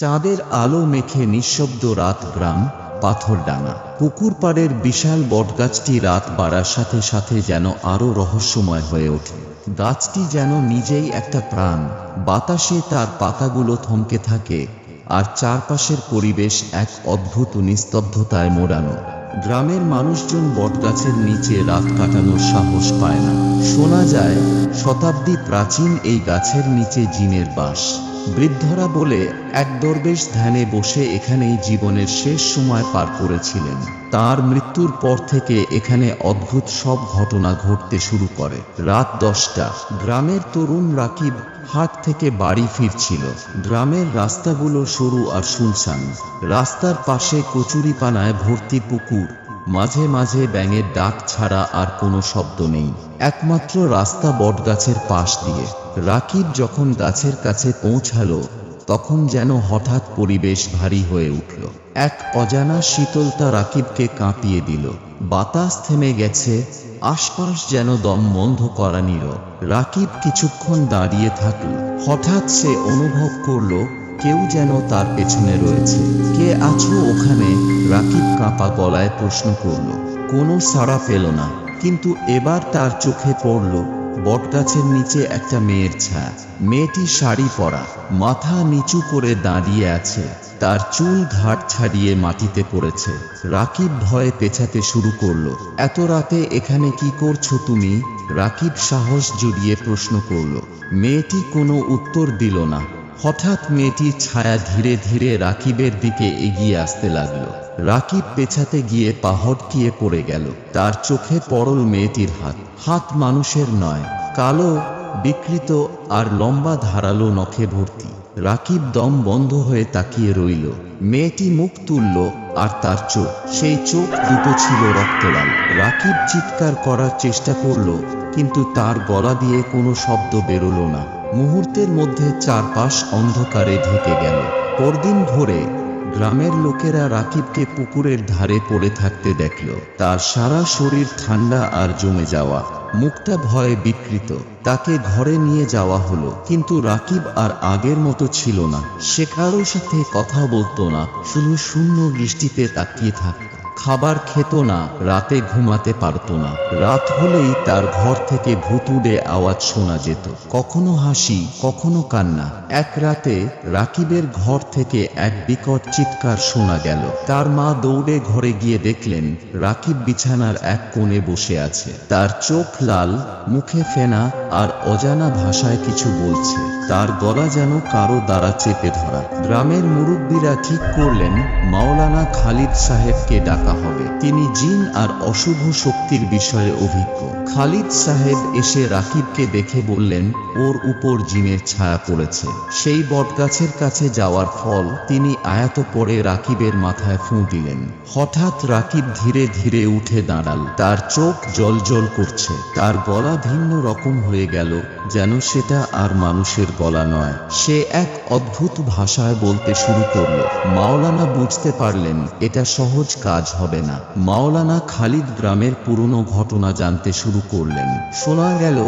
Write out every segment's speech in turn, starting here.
চাঁদের আলো মেখে নিঃশব্দ রাত গ্রাম পাথর ডাঙা পুকুর পাড়ের বিশাল বটগাছটি রাত বাড়ার সাথে সাথে যেন আরও রহস্যময় হয়ে ওঠে। গাছটি যেন নিজেই একটা প্রাণ। বাতাসে তার পাতাগুলো থমকে থাকে, আর চারপাশের পরিবেশ এক অদ্ভুত নিস্তব্ধতায় মোড়ানো। গ্রামের মানুষজন বটগাছের নিচে রাত কাটানোর সাহস পায় না। শোনা যায়, শতাব্দী প্রাচীন এই গাছের নিচে জিনের বাস। বৃদ্ধরা বলে, এক দরবেশ ধ্যানে বসে এখানেই জীবনের শেষ সময় পার করেছিলেন। তার মৃত্যুর পর থেকে এখানে অদ্ভুত সব ঘটনা ঘটতে শুরু করে। রাত দশটা। গ্রামের তরুণ রাকিব হাট থেকে বাড়ি ফিরছিল। গ্রামের রাস্তাগুলো সরু আর শুনশান। রাস্তার পাশে কচুরিপানায় ভর্তি পুকুর। মাঝে মাঝে ব্যাঙের ডাক ছাড়া আর কোনো শব্দ নেই। একমাত্র রাস্তা বটগাছের পাশ দিয়ে। রাকিব যখন গাছের কাছে পৌঁছালো, তখন যেন হঠাৎ পরিবেশ ভারী হয়ে উঠল। এক অজানা শীতলতা রাকিবকে কাঁপিয়ে দিল। বাতাস থেমে গেছে আশপাশ যেন দম বন্ধ করা নিল। রাকিব কিছুক্ষণ দাঁড়িয়ে থাকল। হঠাৎ সে অনুভব করল, কেউ যেন তার পেছনে রয়েছে। কে আছো ওখানে? রাকিব কাঁপা গলায় প্রশ্ন করল। কোনো সাড়া পেল না। কিন্তু এবার তার চোখে পড়ল বটগাছের নিচে একটা মেয়ের ছায়া। মেয়েটি শাড়ি পরা, মাথা নিচু করে দাঁড়িয়ে আছে। তার চুল ঘাট ছাড়িয়ে মাটিতে পড়েছে। রাকিব ভয়ে পেছাতে শুরু করল। এত রাতে এখানে কি করছ তুমি? রাকিব সাহস জুড়িয়ে প্রশ্ন করল। মেয়েটি কোনো উত্তর দিল না। হঠাৎ মেয়েটির ছায়া ধীরে ধীরে রাকিবের দিকে এগিয়ে আসতে লাগল। রাকিব পেছাতে গিয়ে পাহড়টিয়ে পড়ে গেল। তার চোখে পড়ল মেয়েটির হাত। হাত মানুষের নয়, কালো বিকৃত আর লম্বা ধারালো নখে ভর্তি। রাকিব দম বন্ধ হয়ে তাকিয়ে রইল। মেয়েটি মুখ তুলল আর তার চোখ, সেই চোখ দুটো ছিল রক্তলাল। রাকিব চিৎকার করার চেষ্টা করল, কিন্তু তার গলা দিয়ে কোনো শব্দ বেরোলো না। মুহূর্তের মধ্যে চারপাশ অন্ধকারে ঢেকে গেল। পরদিন ভোরে গ্রামের লোকেরা রাকিবকে পুকুরের ধারে পড়ে থাকতে দেখল। তার সারা শরীর ঠান্ডা আর জমে যাওয়া। মুখটা ভয়ে বিকৃত। তাকে ঘরে নিয়ে যাওয়া হলো, কিন্তু রাকিব আর আগের মতো ছিল না। সে কারোর সাথে কথা বলতো না, শুধু শূন্য দৃষ্টিতে তাকিয়ে থাকত। খাবার খেত না, রাতে ঘুমাতে পারত না। রাত হলেই তার ঘর থেকে ভুতুড়ে আওয়াজ শোনা যেত। কখনো হাসি, কখনো কান্না। এক রাতে রাকিবের ঘর থেকে এক বিকট চিৎকার শোনা গেল। তার মা দৌড়ে ঘরে গিয়ে দেখলেন, রাকিব বিছানার এক কোণে বসে আছে। তার চোখ লাল, মুখে ফেনা আর অজানা ভাষায় কিছু বলছে। তার গলা যেন কারও দ্বারা চেপে ধরা। গ্রামের মুরব্বীরা ঠিক করলেন, মাওলানা খালিদ সাহেবকে ডাকা হবে। তিনি জিন আর অশুভ শক্তির বিষয়ে অভিজ্ঞ। খালিদ সাহেব এসে রাকিবকে দেখে বললেন, ওর উপর জিনের ছায়া পড়েছে। সেই বটগাছের কাছে যাওয়ার ফল তিনি আয়াত পরে রাকিবের মাথায় ফুঁ দিলেন। হঠাৎ রাকিব ধীরে ধীরে উঠে দাঁড়াল। তার চোখ জল করছে। তার গলা ভিন্ন রকম হয়ে গেল, যেন সেটা আর মানুষের গলা নয়। সে এক অদ্ভুত ভাষায় বলতে শুরু করল, মাওলানা বুঝতে পারলেন, এটা সহজ কাজ হবে না। মাওলানা খালিদ গ্রামের পুরনো ঘটনা জানতে শুরু করলেন। শোনা গেল,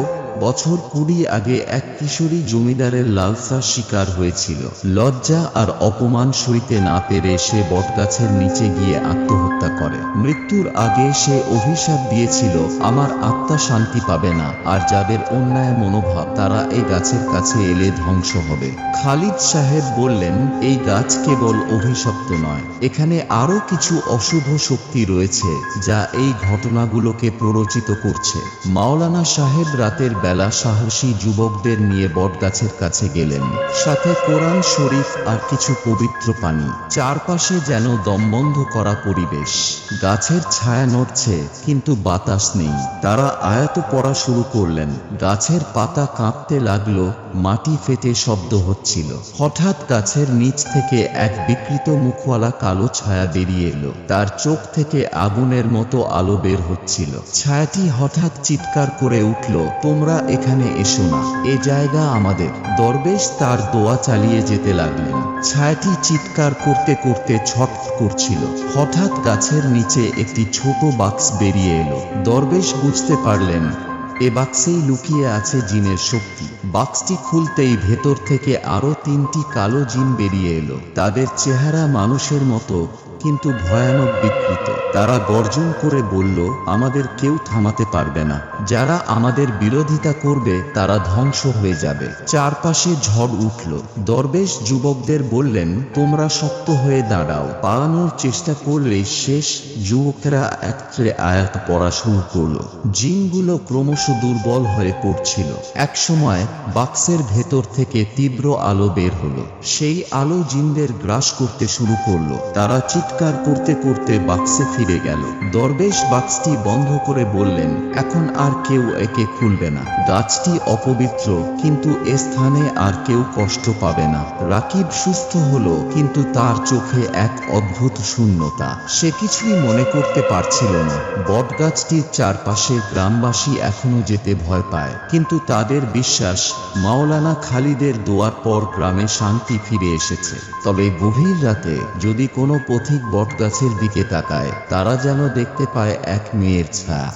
বছর কুড়ি আগে এক কিশোরী জমিদারের লালসা শিকার হয়েছিল। লজ্জা আর অপমান সইতে না পেরে সে বটগাছের নিচে গিয়ে আত্মহত্যা করে। মৃত্যুর আগে সে অভিশাপ দিয়েছিল, আমার আত্মা শান্তি পাবে না, আর যাদের অন্যায় মনোভাব, তারা এই গাছের কাছে এলে ধ্বংস হবে। খালিদ সাহেব বললেন, এই গাছ কেবল অভিশপ্ত নয়, এখানে আরও কিছু অশুভ শক্তি রয়েছে, যা এই ঘটনাগুলোকে প্ররোচিত করছে। মাওলানা সাহেব রাতের বেলা সাহসী যুবকদের নিয়ে বটগাছের কাছে গেলেন। সাথে কোরআন শরীফ আর কিছু পবিত্র পানি। চারপাশে যেন দমবন্ধ করা পরিবেশ। গাছের ছায়া নড়ছে, কিন্তু বাতাস নেই। তারা আয়াত পড়া শুরু করলেন। গাছের পাতা কাঁপতে লাগল, মাটি ফেটে শব্দ হচ্ছিল। হঠাৎ গাছের নিচ থেকে এক বিকৃত মুখওয়ালা কালো ছায়া বেরিয়ে এলো। তার চোখ থেকে আগুনের মতো আলো বের হচ্ছিল। ছায়াটি হঠাৎ চিৎকার করে উঠল, তোমরা এখানে এসো না। এ জায়গা আমাদের। দরবেশ তার দোয়া চালিয়ে যেতে লাগলেন। ছায়াটি চিৎকার করতে করতে ছট করছিল। হঠাৎ গাছের নিচে একটি ছোট বাক্স বেরিয়ে এলো। দরবেশ বুঝতে পারলেন, এ বাক্সেই লুকিয়ে আছে জিনের শক্তি। বাক্সটি খুলতেই ভেতর থেকে আরও তিনটি কালো জিন বেরিয়ে এলো। তাদের চেহারা মানুষের মতো কিন্তু ভয়ানক বিকৃত। তারা গর্জন করে বলল, আমাদের কেউ থামাতে পারবে না। যারা আমাদের বিরোধিতা করবে, তারা ধ্বংস হয়ে যাবে। চারপাশে ঝড় উঠল। দরবেশ যুবকদের বললেন, তোমরা শক্ত হয়ে দাঁড়াও। পালানোর চেষ্টা করলেই শেষ। যুবকেরা একত্রে আয়াত পড়া শুরু করল। জিনগুলো ক্রমশ দুর্বল হয়ে পড়ছিল। একসময় বাক্সের ভেতর থেকে তীব্র আলো বের হলো। সেই আলো জিনদের গ্রাস করতে শুরু করল। তারা চিৎকার করতে করতে বাক্সে ফিরে গেল। দরবেশ বাক্সটি বন্ধ করে বললেন, এখন আর কেউ একে খুলবে না। গাছটি অপবিত্র, কিন্তু এ স্থানে আর কেউ কষ্ট পাবে না। রাকিব সুস্থ হলো, কিন্তু তার চোখে এক অদ্ভুত শূন্যতা। সে কিছুই মনে করতে পারছিল না। বটগাছটির চারপাশে গ্রামবাসী এখনও যেতে ভয় পায়। কিন্তু তাদের বিশ্বাস, মাওলানা খালিদের দোয়ার পর গ্রামে শান্তি ফিরে এসেছে। তবে গভীর রাতে যদি কোনো পথিক বটগাছের দিকে তাকায় তারা যেন দেখতে পায় এক মেয়ের ছায়া।